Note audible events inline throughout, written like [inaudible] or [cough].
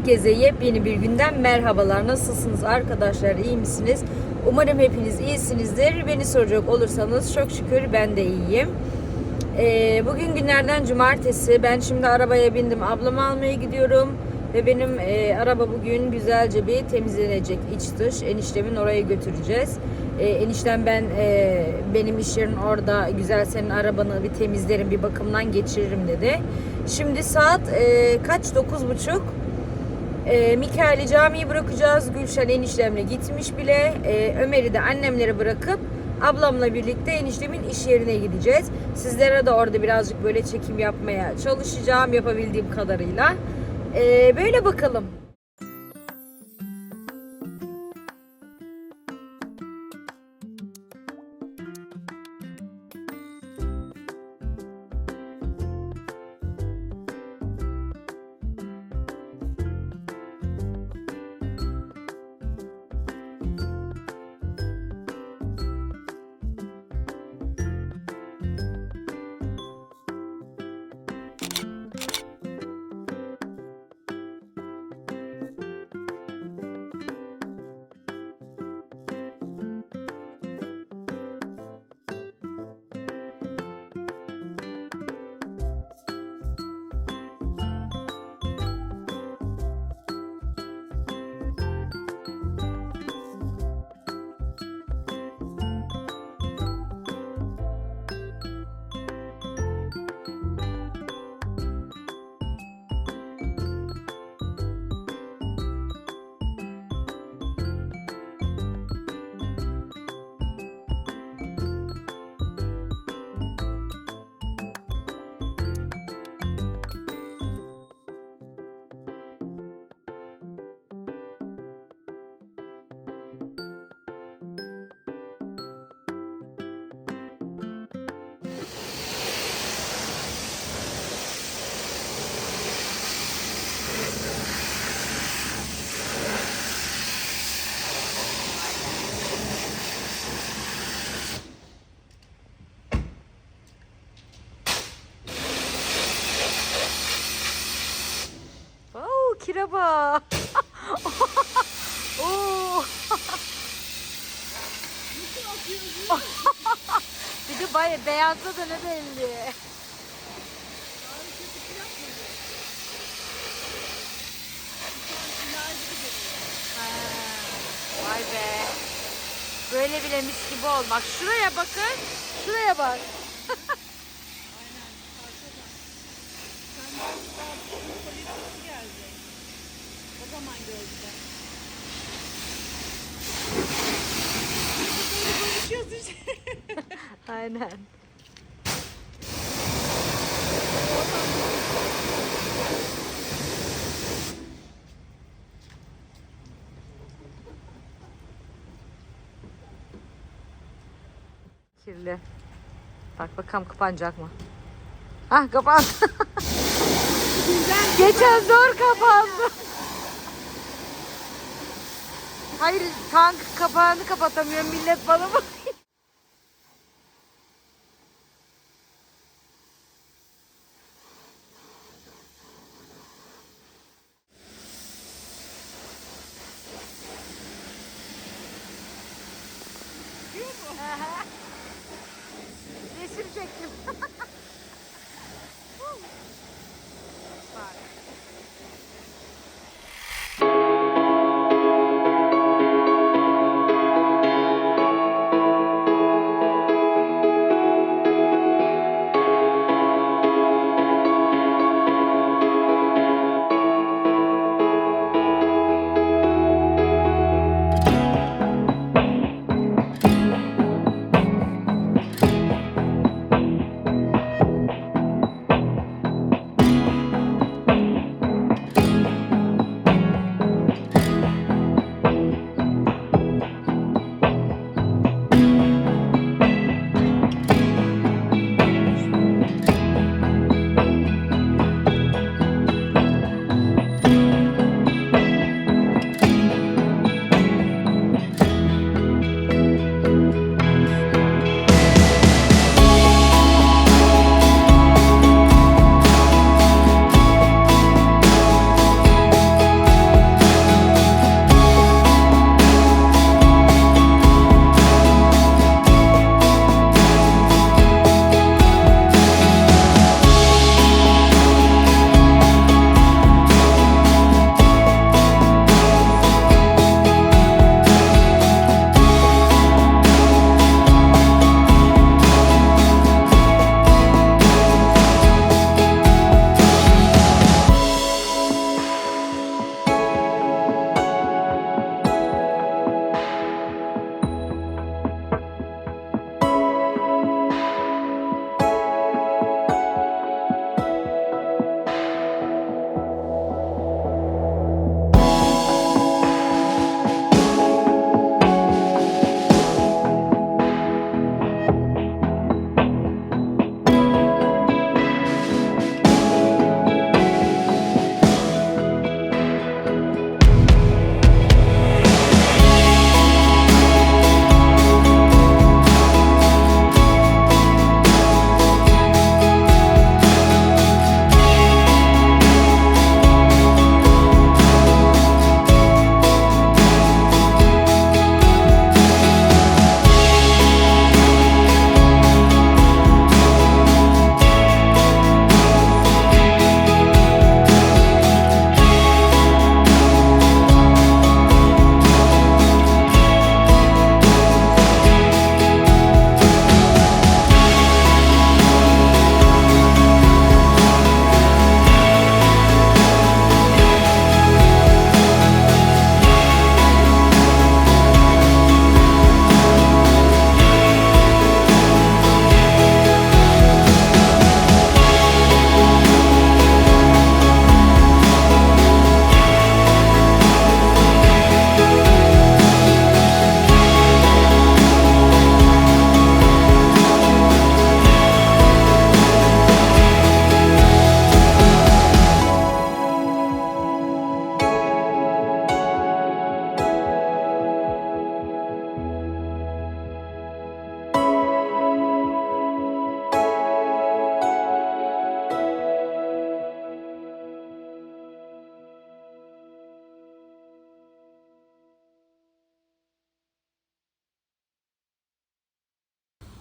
Herkese yepyeni bir günden merhabalar. Nasılsınız arkadaşlar? İyi misiniz? Umarım hepiniz iyisinizdir. Beni soracak olursanız çok şükür ben de iyiyim. Ee, bugün günlerden cumartesi. Ben şimdi arabaya bindim. Ablamı almaya gidiyorum. Ve benim e, araba bugün güzelce bir temizlenecek iç dış. Eniştemin oraya götüreceğiz. E, eniştem ben e, benim iş yerin orada güzel senin arabanı bir temizlerim bir bakımdan geçiririm dedi. Şimdi saat e, kaç? Dokuz buçuk. E, Mikail'i camiye bırakacağız. Gülşen eniştemle gitmiş bile. E, Ömer'i de annemlere bırakıp ablamla birlikte eniştemin iş yerine gideceğiz. Sizlere de orada birazcık böyle çekim yapmaya çalışacağım yapabildiğim kadarıyla. E, böyle bakalım. Beyazda da ne belli. Ha, Vay be. Böyle bile mis gibi olmak. Şuraya bakın. Şuraya bak. O zaman gördüler. Aynen. Kirli. Bak bakalım kapanacak mı? Ah kapandı. [laughs] Geçen zor kapandı. Hayır tank kapağını kapatamıyor millet bana bak.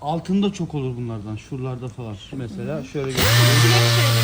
Altında çok olur bunlardan. Şuralarda falan. Mesela şöyle [laughs] göstereyim.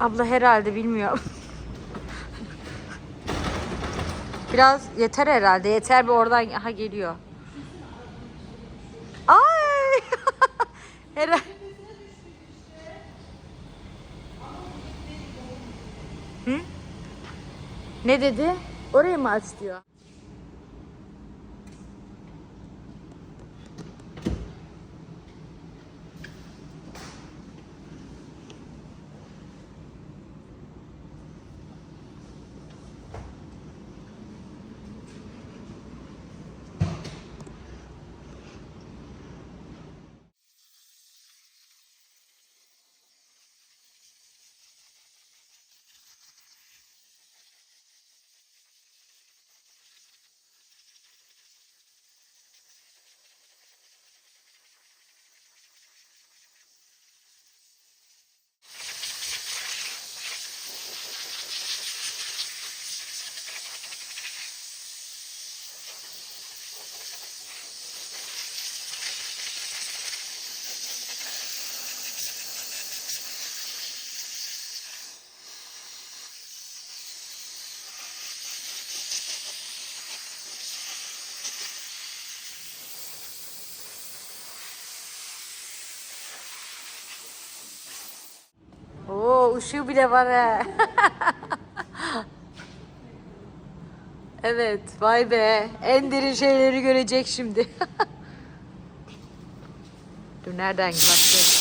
Abla herhalde bilmiyorum. Biraz yeter herhalde. Yeter bir oradan aha geliyor. Ay! [laughs] herhalde. Hı? Ne dedi? Orayı mı aç diyor? Işığı bile var he. Evet, vay be. En derin şeyleri görecek şimdi. Dur nereden başlayalım?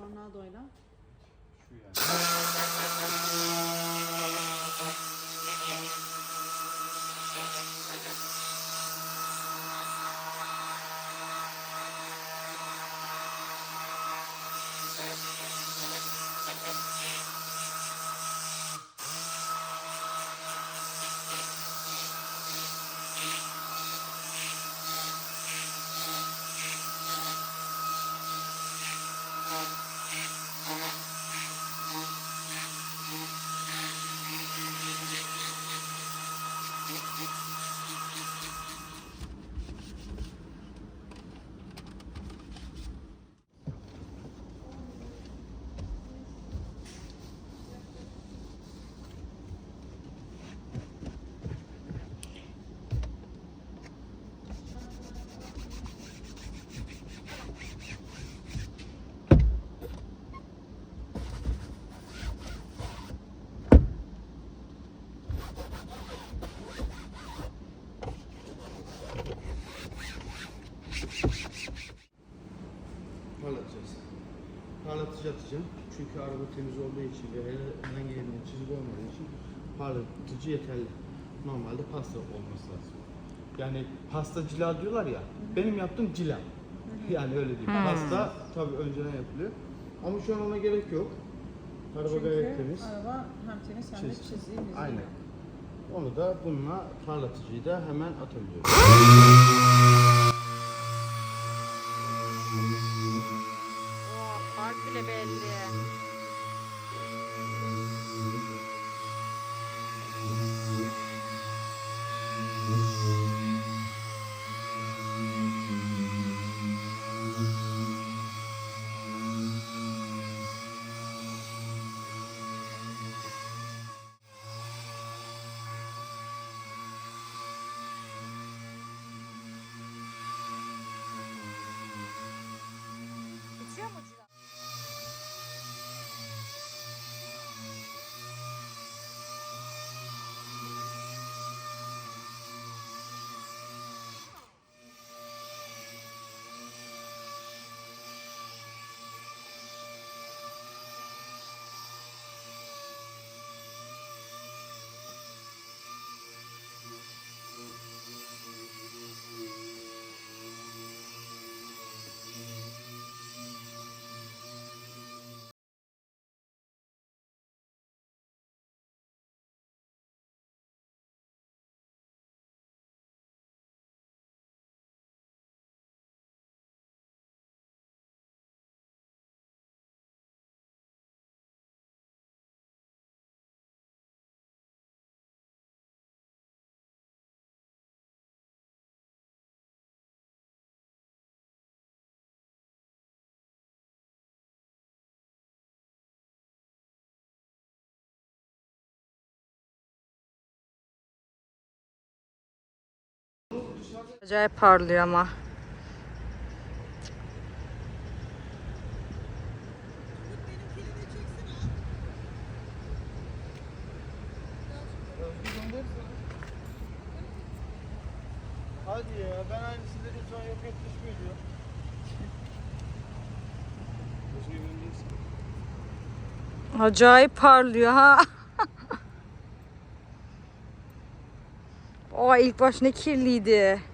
Tornadoyla Tornadoyla. şu yani. Edeceğim. Çünkü araba temiz olduğu için ve herhangi yerinde çizik olmadığı için parlatıcı yeterli. Normalde pasta olması lazım. Yani pasta cila diyorlar ya. Benim yaptığım cila. Yani öyle değil. Pasta tabii önceden yapılıyor. Ama şu an ona gerek yok. Araba gayet temiz. araba hem temiz hem de Çiz- Aynen. Onu da bununla parlatıcıyı da hemen atabiliyoruz. [laughs] fark bile belli. Acayip parlıyor ama. Hadi ya ben aynısını dedim sonra yok yok düşmüyor diyor. Acayip parlıyor ha. [laughs] o ilk baş ne kirliydi.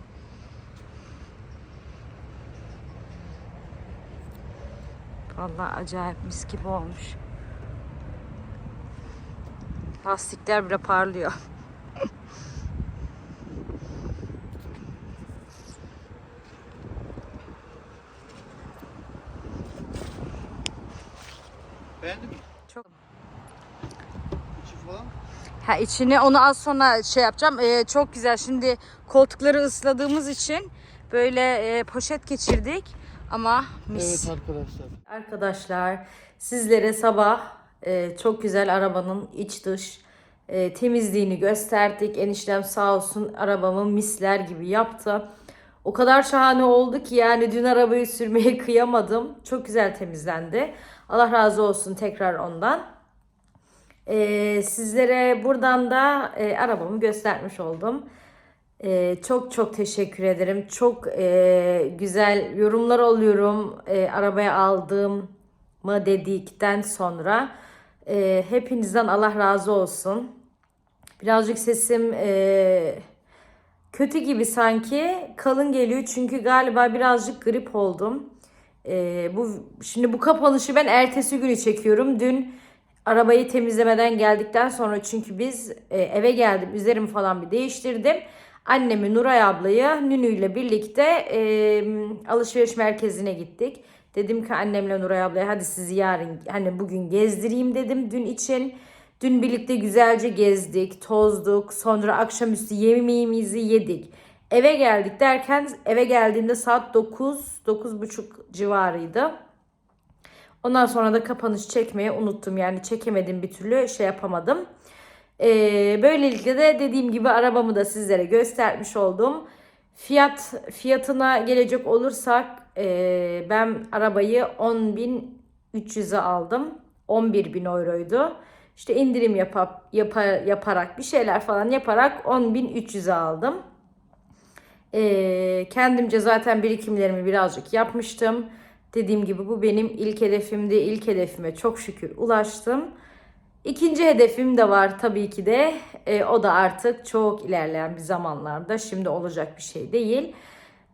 Vallahi acayip mis gibi olmuş. Lastikler bile parlıyor. Beğendin mi? Çok. İçi falan. Ha içini onu az sonra şey yapacağım. Ee, çok güzel. Şimdi koltukları ısladığımız için böyle e, poşet geçirdik. Ama mis. Evet arkadaşlar. Arkadaşlar sizlere sabah e, çok güzel arabanın iç dış e, temizliğini gösterdik. Eniştem sağ olsun arabamı misler gibi yaptı. O kadar şahane oldu ki yani dün arabayı sürmeye [laughs] kıyamadım. Çok güzel temizlendi. Allah razı olsun tekrar ondan. E, sizlere buradan da e, arabamı göstermiş oldum. Ee, çok çok teşekkür ederim. Çok e, güzel yorumlar alıyorum. E, arabaya aldım mı dedikten sonra. E, hepinizden Allah razı olsun. Birazcık sesim e, kötü gibi sanki. Kalın geliyor çünkü galiba birazcık grip oldum. E, bu şimdi bu kapanışı ben ertesi günü çekiyorum. Dün arabayı temizlemeden geldikten sonra çünkü biz e, eve geldim. Üzerimi falan bir değiştirdim. Annemi Nuray ablayı Nünü ile birlikte e, alışveriş merkezine gittik. Dedim ki annemle Nuray ablaya hadi sizi yarın hani bugün gezdireyim dedim dün için. Dün birlikte güzelce gezdik, tozduk. Sonra akşamüstü yemeğimizi yedik. Eve geldik derken eve geldiğimde saat 9, 9.30 civarıydı. Ondan sonra da kapanış çekmeyi unuttum. Yani çekemedim bir türlü şey yapamadım. Ee, böylelikle de dediğim gibi arabamı da sizlere göstermiş oldum. Fiyat fiyatına gelecek olursak e, ben arabayı 10.300'e aldım. 11.000 euroydu. İşte indirim yapap, yapa, yaparak bir şeyler falan yaparak 10.300'e aldım. Ee, kendimce zaten birikimlerimi birazcık yapmıştım. Dediğim gibi bu benim ilk hedefimdi. İlk hedefime çok şükür ulaştım. İkinci hedefim de var tabii ki de. E, o da artık çok ilerleyen bir zamanlarda. Şimdi olacak bir şey değil.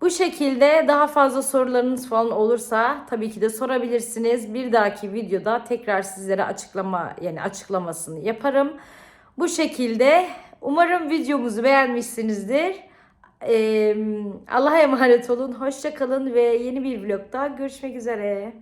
Bu şekilde daha fazla sorularınız falan olursa tabii ki de sorabilirsiniz. Bir dahaki videoda tekrar sizlere açıklama yani açıklamasını yaparım. Bu şekilde umarım videomuzu beğenmişsinizdir. Ee, Allah'a emanet olun. Hoşça kalın ve yeni bir vlogda görüşmek üzere.